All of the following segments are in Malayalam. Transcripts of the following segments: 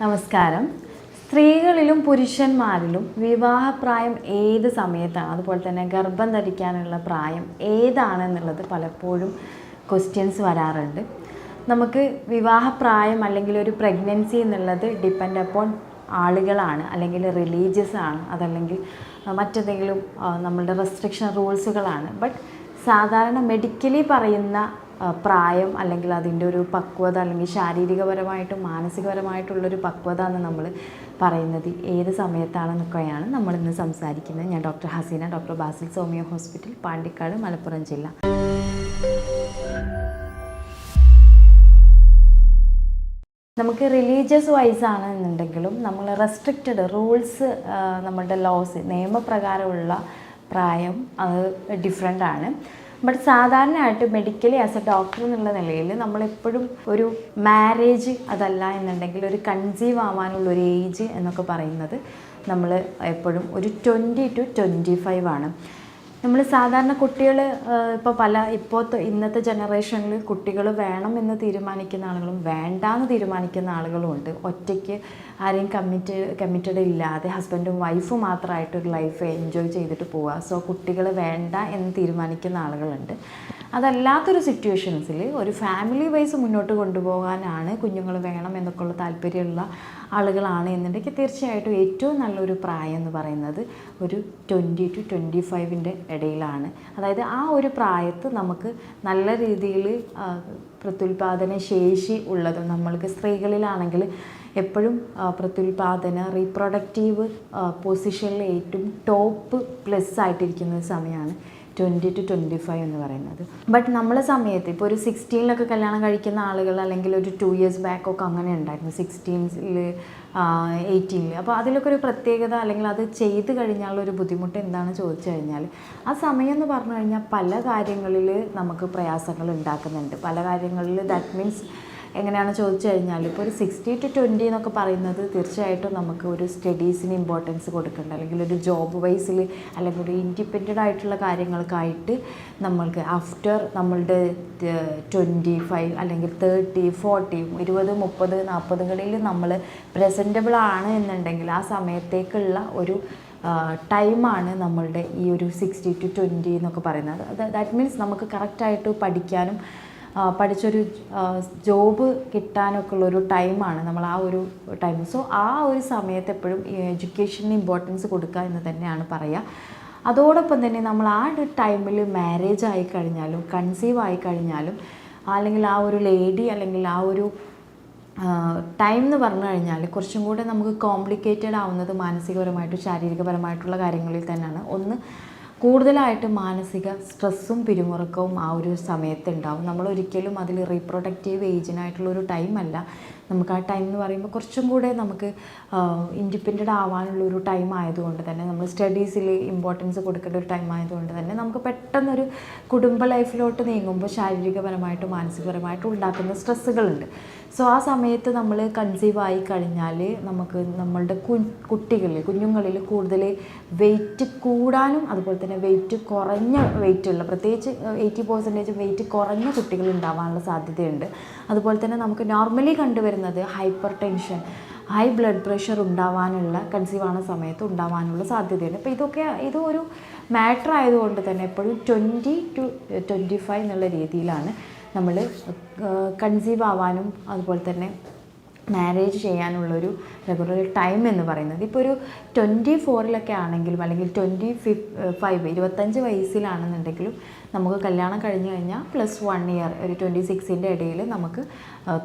നമസ്കാരം. സ്ത്രീകളിലും പുരുഷന്മാരിലും വിവാഹപ്രായം ഏത് സമയത്താണ്? അതുപോലെ തന്നെ ഗർഭം ധരിക്കാനുള്ള പ്രായം ഏതാണെന്നുള്ളത് പലപ്പോഴും ക്വസ്റ്റ്യൻസ് വരാറുണ്ട്. നമുക്ക് വിവാഹപ്രായം അല്ലെങ്കിൽ ഒരു പ്രഗ്നൻസി എന്നുള്ളത് ഡിപ്പെൻഡ് അപ്പോൺ ആളുകളാണ്. അല്ലെങ്കിൽ റിലീജിയസ് ആണ്. അതല്ലെങ്കിൽ മറ്റെന്തെങ്കിലും നമ്മളുടെ റെസ്ട്രിക്ഷൻ റൂൾസുകളാണ് ബട്ട് സാധാരണ മെഡിക്കലി പറയുന്ന പ്രായം അല്ലെങ്കിൽ അതിന്റെ ഒരു പക്വത അല്ലെങ്കിൽ ശാരീരികപരമായിട്ടും മാനസികപരമായിട്ടുള്ളൊരു പക്വത എന്ന് നമ്മൾ പറയുന്നത് ഏത് സമയത്താണെന്നൊക്കെയാണ് നമ്മളിന്ന് സംസാരിക്കുന്നത്. ഞാൻ doctor Hasina doctor Basil Soumya hospital Pandikkad Malappuram ജില്ല. നമുക്ക് റിലീജിയസ് വൈസ് ആണെന്നുണ്ടെങ്കിലും നമ്മൾ റെസ്ട്രിക്റ്റഡ് റൂൾസ് നമ്മുടെ ലോസ് നിയമപ്രകാരമുള്ള പ്രായം അത് ഡിഫറെന്റ് ആണ്. ബട്ട് സാധാരണയായിട്ട് മെഡിക്കലി ആസ് എ ഡോക്ടർ എന്നുള്ള നിലയിൽ നമ്മളെപ്പോഴും ഒരു മാരേജ് അതല്ല എന്നുണ്ടെങ്കിൽ ഒരു കൺസീവ് ആവാനുള്ള ഒരു ഏജ് എന്നൊക്കെ പറയുന്നത് നമ്മൾ എപ്പോഴും ഒരു ട്വന്റി ടു ട്വന്റി ഫൈവ് ആണ്. നമ്മൾ സാധാരണ കുട്ടികൾ ഇപ്പോൾ പല ഇപ്പോഴത്തെ ഇന്നത്തെ ജനറേഷനിൽ കുട്ടികൾ വേണം എന്ന് തീരുമാനിക്കുന്ന ആളുകളും വേണ്ടാന്ന് തീരുമാനിക്കുന്ന ആളുകളും ഉണ്ട്. ഒറ്റയ്ക്ക് ആരെയും കമ്മിറ്റ് കമ്മിറ്റഡ് ഇല്ലാതെ ഹസ്ബൻഡും വൈഫും മാത്രമായിട്ട് ഒരു ലൈഫ് എൻജോയ് ചെയ്തിട്ട് പോവുക സോ കുട്ടികൾ വേണ്ട എന്ന് തീരുമാനിക്കുന്ന ആളുകളുണ്ട്. അതല്ലാത്തൊരു സിറ്റുവേഷൻസിൽ ഒരു ഫാമിലി വൈസ് മുന്നോട്ട് കൊണ്ടുപോകാനാണ് കുഞ്ഞുങ്ങൾ വേണം എന്നൊക്കെ ഉള്ള താല്പര്യമുള്ള ആളുകളാണ് എന്നുണ്ടെങ്കിൽ തീർച്ചയായിട്ടും ഏറ്റവും നല്ലൊരു പ്രായം എന്ന് പറയുന്നത് ഒരു ട്വന്റി ടു ട്വന്റി ഫൈവിന്റെ ഇടയിലാണ്. അതായത് ആ ഒരു പ്രായത്ത് നമുക്ക് നല്ല രീതിയിൽ പ്രത്യുൽപാദന ശേഷി ഉള്ളതും നമ്മൾക്ക് സ്ത്രീകളിലാണെങ്കിൽ എപ്പോഴും പ്രത്യുൽപാദന റീപ്രൊഡക്റ്റീവ് പൊസിഷനിൽ ഏറ്റവും ടോപ്പ് പ്ലസ് ആയിട്ടിരിക്കുന്ന ഒരു സമയമാണ് ട്വന്റി ടു ട്വന്റി ഫൈവ് എന്ന് പറയുന്നത്. ബട്ട് നമ്മളെ സമയത്ത് ഇപ്പോൾ ഒരു സിക്സ്റ്റീനിലൊക്കെ കല്യാണം കഴിക്കുന്ന ആളുകൾ അല്ലെങ്കിൽ ഒരു ടു ഇയേഴ്സ് ബാക്കൊക്കെ അങ്ങനെ ഉണ്ടായിരുന്നു. സിക്സ്റ്റീൻസിൽ എയ്റ്റീനിൽ അപ്പോൾ അതിലൊക്കെ ഒരു പ്രത്യേകത അല്ലെങ്കിൽ അത് ചെയ്ത് കഴിഞ്ഞാലുള്ള ഒരു ബുദ്ധിമുട്ട് എന്താണെന്ന് ചോദിച്ചു കഴിഞ്ഞാൽ ആ സമയം എന്ന് പറഞ്ഞു കഴിഞ്ഞാൽ പല കാര്യങ്ങളിൽ നമുക്ക് പ്രയാസങ്ങൾ ഉണ്ടാക്കുന്നുണ്ട്. പല കാര്യങ്ങളിൽ ദാറ്റ് മീൻസ് എങ്ങനെയാണ് ചോദിച്ചു കഴിഞ്ഞാൽ ഇപ്പോൾ ഒരു സിക്സ്റ്റി ടു ട്വന്റി എന്നൊക്കെ പറയുന്നത് തീർച്ചയായിട്ടും നമുക്ക് ഒരു സ്റ്റഡീസിന് ഇമ്പോർട്ടൻസ് കൊടുക്കേണ്ട അല്ലെങ്കിൽ ഒരു ജോബ് വൈസിൽ അല്ലെങ്കിൽ ഒരു ഇൻഡിപെൻഡന്റ് ആയിട്ടുള്ള കാര്യങ്ങൾക്കായിട്ട് നമ്മൾക്ക് ആഫ്റ്റർ നമ്മളുടെ ട്വന്റി ഫൈവ് അല്ലെങ്കിൽ തേർട്ടി ഫോർട്ടി ഇരുപത് മുപ്പത് നാൽപ്പതുകളിൽ നമ്മൾ പ്രസന്റബിൾ ആണ് എന്നുണ്ടെങ്കിൽ ആ സമയത്തേക്കുള്ള ഒരു ടൈമാണ് നമ്മളുടെ ഈ ഒരു സിക്സ്റ്റി ടു ട്വന്റി എന്നൊക്കെ പറയുന്നത്. ദാറ്റ് മീൻസ് നമുക്ക് കറക്റ്റായിട്ട് പഠിക്കാനും പഠിച്ചൊരു ജോബ് കിട്ടാനൊക്കെ ഉള്ളൊരു ടൈമാണ് നമ്മൾ ആ ഒരു ടൈം സോ ആ ഒരു സമയത്ത് എപ്പോഴും എഡ്യൂക്കേഷന് ഇമ്പോർട്ടൻസ് കൊടുക്കുക എന്ന് തന്നെയാണ് പറയുക അതോടൊപ്പം തന്നെ നമ്മൾ ആ ഒരു ടൈമിൽ മാരേജ് ആയി കഴിഞ്ഞാലും കൺസീവ് ആയി കഴിഞ്ഞാലും അല്ലെങ്കിൽ ആ ഒരു ലേഡി അല്ലെങ്കിൽ ആ ഒരു ടൈം എന്ന് പറഞ്ഞു കഴിഞ്ഞാൽ കുറച്ചും കൂടെ നമുക്ക് കോംപ്ലിക്കേറ്റഡ് ആവുന്നത് മാനസികപരമായിട്ടും ശാരീരികപരമായിട്ടുള്ള കാര്യങ്ങളിൽ തന്നെയാണ്. ഒന്ന് കൂടുതലായിട്ട് മാനസിക സ്ട്രെസ്സും പിരിമുറുക്കവും ആ ഒരു സമയത്ത് ഉണ്ടാവും നമ്മൾ ഒരിക്കലും അതിൽ റീപ്രൊഡക്റ്റീവ് ഏജിനായിട്ടുള്ള ഒരു ടൈമല്ല നമുക്ക് ആ ടൈം എന്ന് പറയുമ്പോൾ കുറച്ചും കൂടെ നമുക്ക് ഇൻഡിപെൻഡന്റ് ആവാനുള്ള ഒരു ടൈം ആയതുകൊണ്ട് തന്നെ നമ്മൾ സ്റ്റഡീസിൽ ഇമ്പോർട്ടൻസ് കൊടുക്കേണ്ട ഒരു ടൈം ആയതുകൊണ്ട് തന്നെ നമുക്ക് പെട്ടെന്നൊരു കുടുംബ ലൈഫിലോട്ട് നീങ്ങുമ്പോൾ ശാരീരികപരമായിട്ടും മാനസികപരമായിട്ടും ഉണ്ടാക്കുന്ന സ്ട്രെസ്സുകളുണ്ട് സോ ആ സമയത്ത് നമ്മൾ കൺസീവ് ആയി കഴിഞ്ഞാൽ നമുക്ക് നമ്മളുടെ കു കുട്ടികളിൽ കുഞ്ഞുങ്ങളിൽ കൂടുതൽ വെയിറ്റ് കൂടാനും അതുപോലെ തന്നെ വെയിറ്റ് കുറഞ്ഞ വെയിറ്റ് ഉള്ള പ്രത്യേകിച്ച് എയ്റ്റി പെർസെന്റേജ് വെയിറ്റ് കുറഞ്ഞ കുട്ടികൾ ഉണ്ടാവാനുള്ള സാധ്യതയുണ്ട്. അതുപോലെ തന്നെ നമുക്ക് നോർമലി കണ്ടുവരുന്നത് hypertension high blood pressure ഉണ്ടാവാനുള്ള കൺസീവ് ആവുന്ന സമയത്ത് ഉണ്ടാവാനുള്ള സാധ്യതയുണ്ട്. അപ്പോൾ ഇതൊക്കെ ഇത് ഒരു മാറ്റർ ആയതുകൊണ്ട് തന്നെ എപ്പോഴും ട്വന്റി ടു ട്വന്റി ഫൈവ് എന്നുള്ള രീതിയിലാണ് നമ്മൾ കൺസീവ് ആവാനും അതുപോലെ തന്നെ മാരേജ് ചെയ്യാനുള്ളൊരു റെഗുലർ ടൈം എന്ന് പറയുന്നത്. ഇപ്പോൾ ഒരു ട്വന്റി ഫോറിലൊക്കെ ആണെങ്കിലും അല്ലെങ്കിൽ ട്വന്റി ഫിഫ് ഫൈവ് ഇരുപത്തഞ്ച് വയസ്സിലാണെന്നുണ്ടെങ്കിലും നമുക്ക് കല്യാണം കഴിഞ്ഞ് കഴിഞ്ഞാൽ പ്ലസ് വൺ ഇയർ ഒരു ട്വന്റി സിക്സിന്റെ ഇടയിൽ നമുക്ക്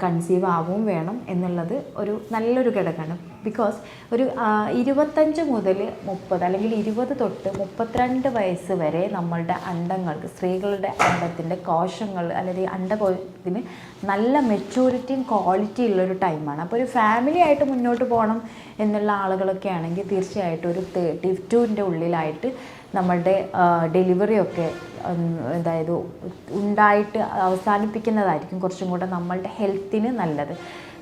കൺസീവ് ആവും വേണം എന്നുള്ളത് ഒരു നല്ലൊരു ഘടകമാണ്. ബിക്കോസ് ഒരു ഇരുപത്തഞ്ച് മുതൽ മുപ്പത് അല്ലെങ്കിൽ ഇരുപത് തൊട്ട് മുപ്പത്തിരണ്ട് വയസ്സ് വരെ നമ്മളുടെ അണ്ടങ്ങൾക്ക് സ്ത്രീകളുടെ അണ്ടത്തിന്റെ കോശങ്ങൾ അല്ലെങ്കിൽ അണ്ടകോശത്തിന് നല്ല മെച്ചൂരിറ്റിയും ക്വാളിറ്റി ഉള്ളൊരു ടൈമാണ് അപ്പോൾ ഒരു ഫാമിലി ആയിട്ട് മുന്നോട്ട് പോകണം എന്നുള്ള ആളുകളൊക്കെ ആണെങ്കിൽ തീർച്ചയായിട്ടും ഒരു തേർട്ടി ടുവിന്റെ ഉള്ളിലായിട്ട് നമ്മളുടെ ഡെലിവറിയൊക്കെ അതായത് ഉണ്ടായിട്ട് അവസാനിപ്പിക്കുന്നതായിരിക്കും കുറച്ചും കൂടെ നമ്മളുടെ ഹെൽത്തിന് നല്ലത്.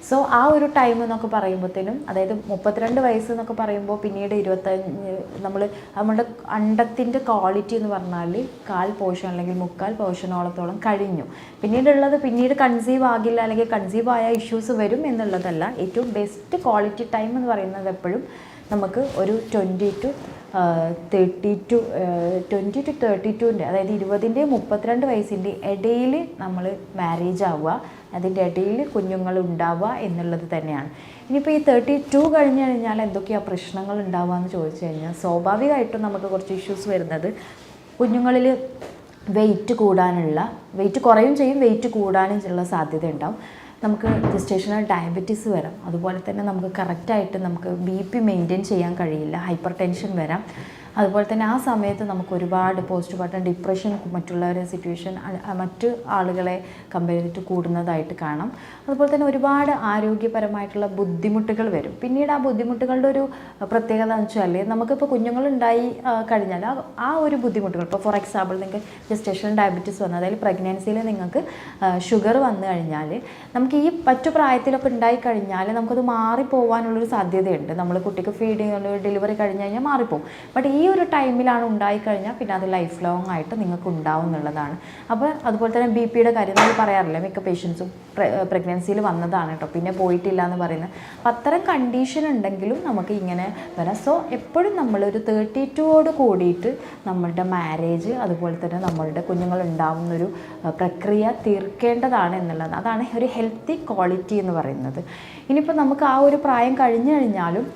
സോ ആ ഒരു ടൈം എന്നൊക്കെ പറയുമ്പോഴത്തേനും അതായത് മുപ്പത്തിരണ്ട് വയസ്സ് എന്നൊക്കെ പറയുമ്പോൾ പിന്നീട് ഇരുപത്തഞ്ച് നമ്മൾ നമ്മുടെ അണ്ടത്തിന്റെ ക്വാളിറ്റി എന്ന് പറഞ്ഞാൽ കാൽ പോഷൻ അല്ലെങ്കിൽ മുക്കാൽ പോർഷനോളത്തോളം കഴിഞ്ഞു. പിന്നീടുള്ളത് പിന്നീട് കൺസീവ് ആകില്ല അല്ലെങ്കിൽ കൺസീവ് ആയ ഇഷ്യൂസ് വരും എന്നുള്ളതല്ല. ഏറ്റവും ബെസ്റ്റ് ക്വാളിറ്റി ടൈം എന്ന് പറയുന്നത് എപ്പോഴും നമുക്ക് ഒരു twenty two thirty two twenty two thirty ടുവിന്റെ അതായത് ഇരുപതിന്റെ മുപ്പത്തിരണ്ട് വയസ്സിന്റെ ഇടയിൽ നമ്മൾ മാരേജ് ആവുക അതിന്റെ ഇടയിൽ കുഞ്ഞുങ്ങൾ ഉണ്ടാവുക എന്നുള്ളത് തന്നെയാണ്. ഇനിയിപ്പോൾ ഈ തേർട്ടി ടു കഴിഞ്ഞ് കഴിഞ്ഞാൽ എന്തൊക്കെയാണ് പ്രശ്നങ്ങൾ ഉണ്ടാവുക എന്ന് ചോദിച്ചു കഴിഞ്ഞാൽ സ്വാഭാവികമായിട്ടും നമുക്ക് കുറച്ച് ഇഷ്യൂസ് വരുന്നത് കുഞ്ഞുങ്ങളിൽ വെയിറ്റ് കൂടാനുള്ള വെയിറ്റ് കുറയും ചെയ്യും വെയിറ്റ് കൂടാനും ഉള്ള സാധ്യത ഉണ്ടാവും. നമുക്ക് ജസ്റ്റേഷണൽ ഡയബറ്റീസ് വരാം. അതുപോലെ തന്നെ നമുക്ക് കറക്റ്റായിട്ട് നമുക്ക് ബി പി മെയിന്റെയിൻ ചെയ്യാൻ കഴിയില്ല. ഹൈപ്പർ ടെൻഷൻ വരാം. അതുപോലെ തന്നെ ആ സമയത്ത് നമുക്ക് ഒരുപാട് പോസ്റ്റ് പാർട്ടം ഡിപ്രഷൻ മറ്റുള്ളവരെ സിറ്റുവേഷൻ മറ്റ് ആളുകളെ കമ്പയർ ചെയ്തിട്ട് കൂടുന്നതായിട്ട് കാണാം. അതുപോലെ തന്നെ ഒരുപാട് ആരോഗ്യപരമായിട്ടുള്ള ബുദ്ധിമുട്ടുകൾ വരും. പിന്നീട് ആ ബുദ്ധിമുട്ടുകളുടെ ഒരു പ്രത്യേകത എന്ന് വെച്ചാൽ നമുക്കിപ്പോൾ കുഞ്ഞുങ്ങളുണ്ടായി കഴിഞ്ഞാൽ ആ ഒരു ബുദ്ധിമുട്ടുകൾ. ഇപ്പോൾ ഫോർ എക്സാമ്പിൾ നിങ്ങൾക്ക് ജസ്റ്റേഷൻ ഡയബറ്റീസ് വന്നു അതായത് പ്രഗ്നൻസിയിൽ നിങ്ങൾക്ക് ഷുഗർ വന്നു കഴിഞ്ഞാൽ നമുക്ക് ഈ മറ്റു പ്രായത്തിലൊക്കെ ഉണ്ടായി കഴിഞ്ഞാൽ നമുക്കത് മാറിപ്പോവാനുള്ളൊരു സാധ്യതയുണ്ട്. നമ്മൾ കുട്ടിക്ക് ഫീഡ് ചെയ്യുന്ന ഡെലിവറി കഴിഞ്ഞ് കഴിഞ്ഞാൽ മാറിപ്പോവും. ബട്ട് ഈ ഒരു ടൈമിലാണ് ഉണ്ടായിക്കഴിഞ്ഞാൽ പിന്നെ അത് ലൈഫ് ലോങ് ആയിട്ട് നിങ്ങൾക്ക് ഉണ്ടാവും എന്നുള്ളതാണ്. അപ്പോൾ അതുപോലെ തന്നെ ബി പിയുടെ കാര്യം നമ്മൾ പറയാറില്ല മിക്ക പേഷ്യൻസും പ്രഗ്നൻസിയിൽ വന്നതാണ് കേട്ടോ പിന്നെ പോയിട്ടില്ല എന്ന് പറയുന്നത്. അപ്പം അത്തരം കണ്ടീഷൻ ഉണ്ടെങ്കിലും നമുക്ക് ഇങ്ങനെ വരാം. സോ എപ്പോഴും നമ്മളൊരു തേർട്ടി ടുവോട് കൂടിയിട്ട് നമ്മളുടെ മാരേജ് അതുപോലെ തന്നെ നമ്മളുടെ കുഞ്ഞുങ്ങൾ ഉണ്ടാവുന്നൊരു പ്രക്രിയ തീർക്കേണ്ടതാണ് എന്നുള്ളത് അതാണ് ഒരു ഹെൽത്തി ക്വാളിറ്റി എന്ന് പറയുന്നത്. ഇനിയിപ്പോൾ നമുക്ക് ആ ഒരു പ്രായം കഴിഞ്ഞു കഴിഞ്ഞാലും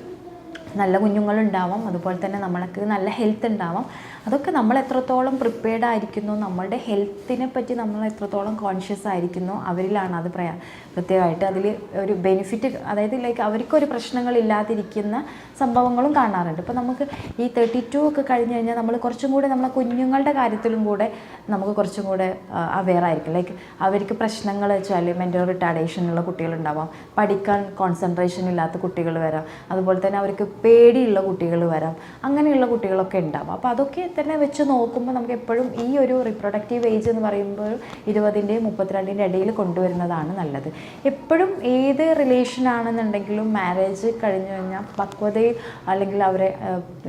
നല്ല കുഞ്ഞുങ്ങളുണ്ടാവാം. അതുപോലെ തന്നെ നമ്മൾക്ക് നല്ല ഹെൽത്ത് ഉണ്ടാവാം. അതൊക്കെ നമ്മൾ എത്രത്തോളം പ്രിപ്പയർഡ് ആയിരിക്കുന്നു നമ്മളുടെ ഹെൽത്തിനെ പറ്റി നമ്മൾ എത്രത്തോളം കോൺഷ്യസ് ആയിരിക്കുന്നു അവരിലാണ് അത് പ്രയാ പ്രത്യേകമായിട്ട് അതിൽ ഒരു ബെനിഫിറ്റ് അതായത് ലൈക്ക് അവർക്കൊരു പ്രശ്നങ്ങളില്ലാതിരിക്കുന്ന സംഭവങ്ങളും കാണാറുണ്ട്. ഇപ്പോൾ നമുക്ക് ഈ തേർട്ടി ടു ഒക്കെ കഴിഞ്ഞ് കഴിഞ്ഞാൽ നമ്മൾ കുറച്ചും കൂടെ നമ്മളെ കുഞ്ഞുങ്ങളുടെ കാര്യത്തിലും കൂടെ നമുക്ക് കുറച്ചും കൂടെ അവെയർ ആയിരിക്കും. ലൈക്ക് അവർക്ക് പ്രശ്നങ്ങൾ വെച്ചാൽ മെന്റൽ റിട്ടാഡേഷനുള്ള കുട്ടികളുണ്ടാവാം. പഠിക്കാൻ കോൺസെൻട്രേഷൻ ഇല്ലാത്ത കുട്ടികൾ വരാം. അതുപോലെ തന്നെ അവർക്ക് പേടിയുള്ള കുട്ടികൾ വരാം. അങ്ങനെയുള്ള കുട്ടികളൊക്കെ ഉണ്ടാവും. അപ്പോൾ അതൊക്കെ തന്നെ വെച്ച് നോക്കുമ്പോൾ നമുക്ക് എപ്പോഴും ഈ ഒരു റീപ്രൊഡക്റ്റീവ് ഏജ് എന്ന് പറയുമ്പോൾ ഇരുപതിന്റെയും മുപ്പത്തിരണ്ടിന്റെ ഇടയിൽ കൊണ്ടുവരുന്നതാണ് നല്ലത്. എപ്പോഴും ഏത് റിലേഷൻ ആണെന്നുണ്ടെങ്കിലും മാരേജ് കഴിഞ്ഞു കഴിഞ്ഞാൽ പക്വതയിൽ അല്ലെങ്കിൽ അവരെ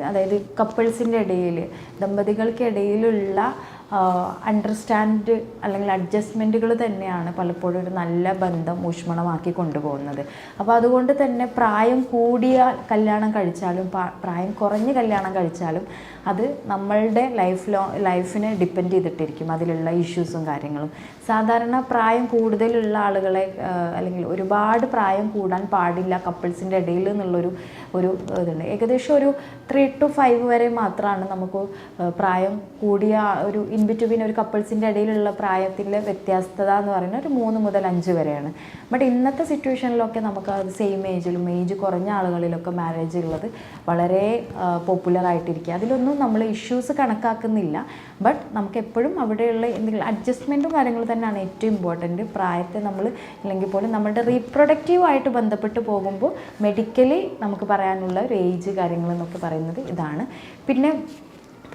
അതായത് കപ്പിൾസിന്റെ ഇടയിൽ ദമ്പതികൾക്കിടയിലുള്ള അണ്ടർസ്റ്റാൻഡ് അല്ലെങ്കിൽ അഡ്ജസ്റ്റ്മെന്റുകൾ തന്നെയാണ് പലപ്പോഴും ഒരു നല്ല ബന്ധം ഊഷ്മളമാക്കി കൊണ്ടുപോകുന്നത്. അപ്പോൾ അതുകൊണ്ട് തന്നെ പ്രായം കൂടിയ കല്യാണം കഴിച്ചാലും പ്രായം കുറഞ്ഞ് കല്യാണം കഴിച്ചാലും അത് നമ്മളുടെ ലൈഫ് ലോ ലൈഫിനെ ഡിപ്പെൻഡ് ചെയ്തിട്ടിരിക്കും. അതിലുള്ള ഇഷ്യൂസും കാര്യങ്ങളും. സാധാരണ പ്രായം കൂടുതലുള്ള ആളുകളെ അല്ലെങ്കിൽ ഒരുപാട് പ്രായം കൂടാൻ പാടില്ല കപ്പിൾസിന്റെ ഇടയിൽ എന്നുള്ളൊരു ഒരു ഇതുണ്ട്. ഏകദേശം ഒരു ത്രീ ടു ഫൈവ് വരെ മാത്രമാണ് നമുക്ക് പ്രായം കൂടിയ ഒരു ഇൻ ബിറ്റ്വീൻ ഒരു കപ്പിൾസിന്റെ ഇടയിലുള്ള പ്രായത്തിലെ വ്യത്യസ്തത എന്ന് പറയുന്നത് ഒരു മൂന്ന് മുതൽ അഞ്ച് വരെയാണ്. ബട്ട് ഇന്നത്തെ സിറ്റുവേഷനിലൊക്കെ നമുക്ക് അത് സെയിം ഏജിലും ഏജ് കുറഞ്ഞ ആളുകളിലൊക്കെ മാരേജ് ഉള്ളത് വളരെ പോപ്പുലർ ആയിട്ടിരിക്കുക അതിലൊന്നും നമ്മൾ ഇഷ്യൂസ് കണക്കാക്കുന്നില്ല. ബട്ട് നമുക്ക് എപ്പോഴും അവിടെയുള്ള എന്തെങ്കിലും അഡ്ജസ്റ്റ്മെന്റും കാര്യങ്ങളും തന്നെയാണ് ഏറ്റവും ഇമ്പോർട്ടന്റ് പ്രായത്തെ നമ്മൾ അല്ലെങ്കിൽ പോലും നമ്മളുടെ റീപ്രൊഡക്റ്റീവായിട്ട് ബന്ധപ്പെട്ട് പോകുമ്പോൾ മെഡിക്കലി നമുക്ക് പറയാനുള്ള ഒരു ഏജ് കാര്യങ്ങളെന്നൊക്കെ പറയുന്നത് ഇതാണ്. പിന്നെ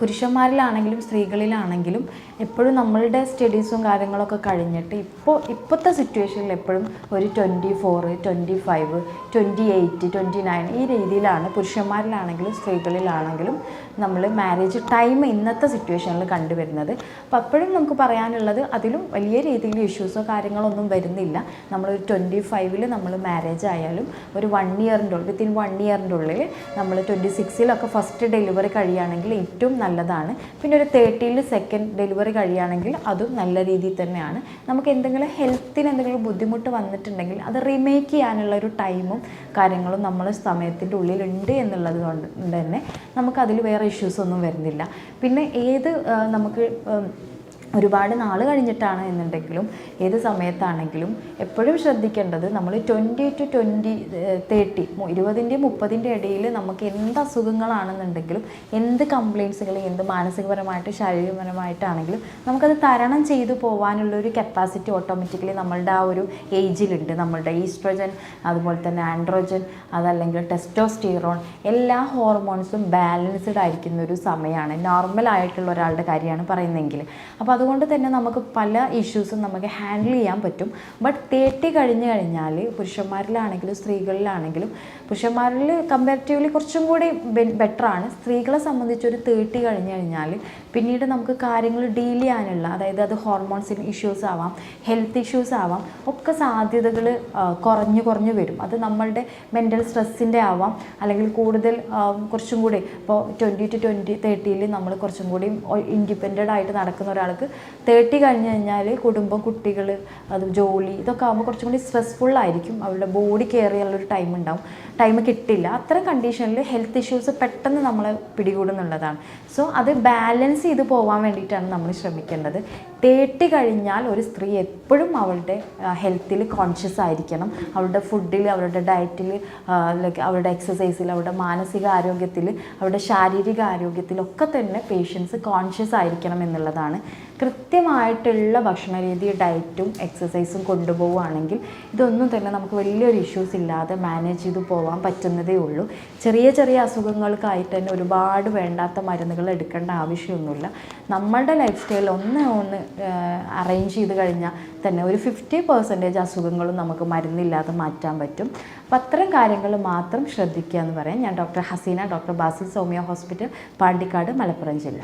പുരുഷന്മാരിലാണെങ്കിലും സ്ത്രീകളിലാണെങ്കിലും എപ്പോഴും നമ്മളുടെ സ്റ്റഡീസും കാര്യങ്ങളൊക്കെ കഴിഞ്ഞിട്ട് ഇപ്പോൾ ഇപ്പോഴത്തെ സിറ്റുവേഷനിൽ എപ്പോഴും ഒരു twenty four twenty five twenty eight twenty nine ഈ രീതിയിലാണ് പുരുഷന്മാരിലാണെങ്കിലും സ്ത്രീകളിലാണെങ്കിലും നമ്മൾ മാരേജ് ടൈം ഇന്നത്തെ സിറ്റുവേഷനിൽ കണ്ടുവരുന്നത്. അപ്പോൾ അപ്പോഴും നമുക്ക് പറയാനുള്ളത് അതിലും വലിയ രീതിയിൽ ഇഷ്യൂസോ കാര്യങ്ങളോ ഒന്നും വരുന്നില്ല. നമ്മളൊരു ട്വന്റി ഫൈവിൽ നമ്മൾ മാരേജ് ആയാലും ഒരു വൺ ഇയറിന്റെ ഉള്ളിൽ വിത്തിൻ വൺ ഇയറിന്റെ ഉള്ളിൽ നമ്മൾ ട്വന്റി സിക്സിലൊക്കെ ഫസ്റ്റ് ഡെലിവറി കഴിയുകയാണെങ്കിൽ ഏറ്റവും നല്ലതാണ്. പിന്നെ ഒരു തേർട്ടിയിൽ സെക്കൻഡ് ഡെലിവറി കഴിയുകയാണെങ്കിൽ അതും നല്ല രീതിയിൽ തന്നെയാണ്. നമുക്ക് എന്തെങ്കിലും ഹെൽത്തിന് എന്തെങ്കിലും ബുദ്ധിമുട്ട് വന്നിട്ടുണ്ടെങ്കിൽ അത് റീമേക്ക് ചെയ്യാനുള്ള ഒരു ടൈമും കാര്യങ്ങളും നമ്മൾ സമയത്തിന്റെ ഉള്ളിലുണ്ട് എന്നുള്ളത് കൊണ്ട് തന്നെ നമുക്കതിൽ വേറെ ഇഷ്യൂസ് ഒന്നും വരുന്നില്ല. പിന്നെ ഏത് നമുക്ക് ഒരുപാട് നാൾ കഴിഞ്ഞിട്ടാണ് എന്നുണ്ടെങ്കിലും ഏത് സമയത്താണെങ്കിലും എപ്പോഴും ശ്രദ്ധിക്കേണ്ടത് നമ്മൾ ട്വന്റി ടു ട്വന്റി തേർട്ടി ഇരുപതിന്റെയും മുപ്പതിന്റെ ഇടയിൽ നമുക്ക് എന്ത് അസുഖങ്ങളാണെന്നുണ്ടെങ്കിലും എന്ത് കംപ്ലയിൻസുകൾ എന്ത് മാനസികപരമായിട്ട് ശാരീരികപരമായിട്ടാണെങ്കിലും നമുക്കത് തരണം ചെയ്തു പോകാനുള്ള ഒരു കപ്പാസിറ്റി ഓട്ടോമാറ്റിക്കലി നമ്മളുടെ ആ ഒരു ഏജിലുണ്ട് നമ്മളുടെ ഈസ്ട്രജൻ അതുപോലെ തന്നെ ആൻഡ്രോജൻ അതല്ലെങ്കിൽ ടെസ്റ്റോസ്റ്റീറോൺ എല്ലാ ഹോർമോൺസും ബാലൻസ്ഡ് ആയിരിക്കുന്ന ഒരു സമയമാണ്. നോർമൽ ആയിട്ടുള്ള ഒരാളുടെ കാര്യമാണ് പറയുന്നതെങ്കിൽ. അപ്പോൾ അതുകൊണ്ട് തന്നെ നമുക്ക് പല ഇഷ്യൂസും നമുക്ക് ഹാൻഡിൽ ചെയ്യാൻ പറ്റും. ബട്ട് തേട്ടി കഴിഞ്ഞ് കഴിഞ്ഞാൽ പുരുഷന്മാരിലാണെങ്കിലും സ്ത്രീകളിലാണെങ്കിലും പുരുഷന്മാരിൽ കമ്പാരിറ്റീവ്ലി കുറച്ചും കൂടി ബെറ്ററാണ് സ്ത്രീകളെ സംബന്ധിച്ച് ഒരു കഴിഞ്ഞ് കഴിഞ്ഞാൽ പിന്നീട് നമുക്ക് കാര്യങ്ങൾ ഡീൽ ചെയ്യാനുള്ള അതായത് അത് ഹോർമോൺസിന് ഇഷ്യൂസ് ആവാം ഹെൽത്ത് ഇഷ്യൂസ് ആവാം ഒക്കെ സാധ്യതകൾ കുറഞ്ഞു കുറഞ്ഞു വരും. അത് നമ്മളുടെ മെന്റൽ സ്ട്രെസ്സിന്റെ ആവാം. അല്ലെങ്കിൽ കൂടുതൽ കുറച്ചും കൂടി ഇപ്പോൾ ട്വന്റി ടു ട്വന്റി തേർട്ടിയിൽ നമ്മൾ കുറച്ചും കൂടി ഇൻഡിപെൻഡന്റ് ആയിട്ട് നടക്കുന്ന ഒരാൾക്ക് തേർട്ടി കഴിഞ്ഞ് കഴിഞ്ഞാൽ കുടുംബം കുട്ടികൾ അത് ജോലി ഇതൊക്കെ ആകുമ്പോൾ കുറച്ചും കൂടി സ്ട്രെസ്ഫുൾ ആയിരിക്കും. അവരുടെ ബോഡി കെയർ ചെയ്യാനുള്ളൊരു ടൈം ഉണ്ടാവും. ടൈം കിട്ടില്ല. അത്തരം കണ്ടീഷനിൽ ഹെൽത്ത് ഇഷ്യൂസ് പെട്ടെന്ന് നമ്മളെ പിടികൂടുന്നുള്ളതാണ്. സോ അത് ബാലൻസ് ചെയ്ത് പോകാൻ വേണ്ടിയിട്ടാണ് നമ്മൾ ശ്രമിക്കേണ്ടത്. തേട്ടി കഴിഞ്ഞാൽ ഒരു സ്ത്രീ എപ്പോഴും അവളുടെ ഹെൽത്തിൽ കോൺഷ്യസ് ആയിരിക്കണം. അവളുടെ ഫുഡിൽ അവരുടെ ഡയറ്റിൽ ലൈക്ക് അവരുടെ എക്സസൈസിൽ അവരുടെ മാനസിക ആരോഗ്യത്തിൽ അവരുടെ ശാരീരിക ആരോഗ്യത്തിലൊക്കെ തന്നെ പേഷ്യൻസ് കോൺഷ്യസ് ആയിരിക്കണം എന്നുള്ളതാണ്. കൃത്യമായിട്ടുള്ള ഭക്ഷണരീതി ഡയറ്റും എക്സസൈസും കൊണ്ടുപോവുകയാണെങ്കിൽ ഇതൊന്നും തന്നെ നമുക്ക് വലിയൊരു ഇഷ്യൂസ് ഇല്ലാതെ മാനേജ് ചെയ്ത് പോകാൻ പറ്റുന്നതേ ഉള്ളൂ. ചെറിയ ചെറിയ അസുഖങ്ങൾക്കായിട്ട് തന്നെ ഒരുപാട് വേണ്ടാത്ത മരുന്നുകൾ എടുക്കേണ്ട ആവശ്യമൊന്നുമില്ല. നമ്മളുടെ ലൈഫ് സ്റ്റൈൽ ഒന്ന് ഒന്ന് അറേഞ്ച് ചെയ്ത് കഴിഞ്ഞാൽ തന്നെ ഒരു ഫിഫ്റ്റി പെർസെന്റേജ് അസുഖങ്ങളും നമുക്ക് മരുന്നില്ലാതെ മാറ്റാൻ പറ്റും. അപ്പം അത്തരം കാര്യങ്ങൾ മാത്രം ശ്രദ്ധിക്കുക എന്ന് പറയാം. ഞാൻ doctor Hasina doctor Basil Soumya hospital Pandikkad Malappuram ജില്ല.